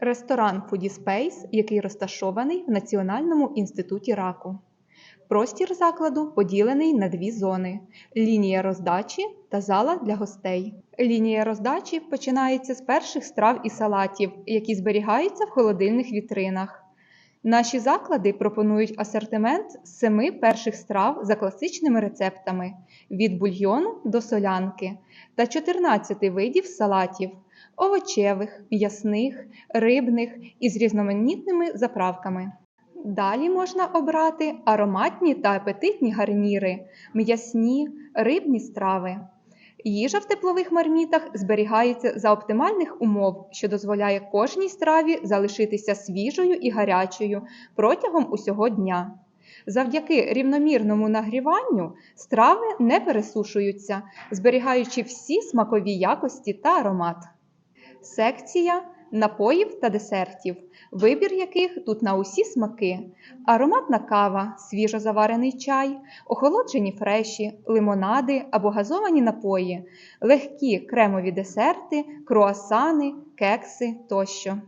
Ресторан Space, який розташований в Національному інституті раку. Простір закладу поділений на дві зони: лінія роздачі та зала для гостей. Лінія роздачі починається з перших страв і салатів, які зберігаються в холодильних вітринах. Наші заклади пропонують асортимент з семи перших страв за класичними рецептами від бульйону до солянки та 14 видів салатів овочевих, м'ясних, рибних із різноманітними заправками. Далі можна обрати ароматні та апетитні гарніри, м'ясні, рибні страви. Їжа в теплових мармітах зберігається за оптимальних умов, що дозволяє кожній страві залишитися свіжою і гарячою протягом усього дня. Завдяки рівномірному нагріванню страви не пересушуються, зберігаючи всі смакові якості та аромат. Секція напоїв та десертів, вибір яких тут на усі смаки: ароматна кава, свіжозаварений чай, охолоджені фреші, лимонади або газовані напої, легкі кремові десерти, круасани, кекси тощо.